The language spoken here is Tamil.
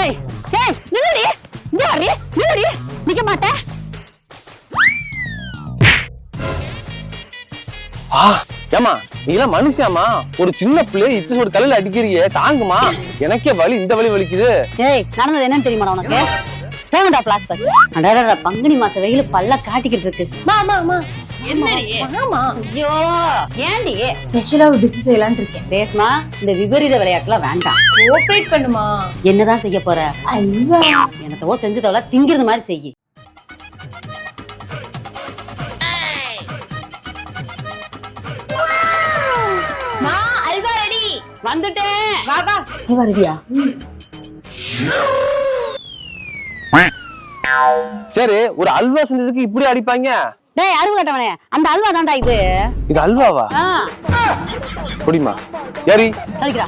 ஏய் ஏய் நில்லுடி. இங்க வரடி நில்லுடி. நிக்க மாட்டேன். ஆ ஏமா நீலாம் மனுஷியாமா ஒரு சின்ன பிள்ளைய இத்தனை ஒரு தலையில அடிக்கிறியே தாங்குமா? எனக்கே வலி இந்த வலி வலிக்குது. ஏய் நடந்தது என்னன்னு தெரியுமா உனக்கு? போங்கடா பிளாஸ்பர் அடடா பங்குனி மாச வெயில் பல்ல காட்டிக்கிட்டு இருக்கு. ஐயோ ஏண்டி ஸ்பெஷலா ஒரு டிஷ் செய்யலாம்னு இருக்கேன். ரேஸ்மா இந்த விபரீத விளையாட்டுலாம் வேண்டாம். கோஆபரேட் பண்ணுமா? என்னதான் செய்ய போற? அல்வா என்னத்தவோ செஞ்சு தவள திங்கிறது மாதிரி செய் மா அல்வா ரெடி. வந்துட்டேன். வா வா. வருவியா சரி ஒரு அல்வா செஞ்சதுக்கு இப்படி அடிப்பாங்க? டேய் அருவு கட்டவனே அந்த அல்வா தான்டா இது. இது அல்வாவா? குடிமா. யாரி? கழிக்கிறா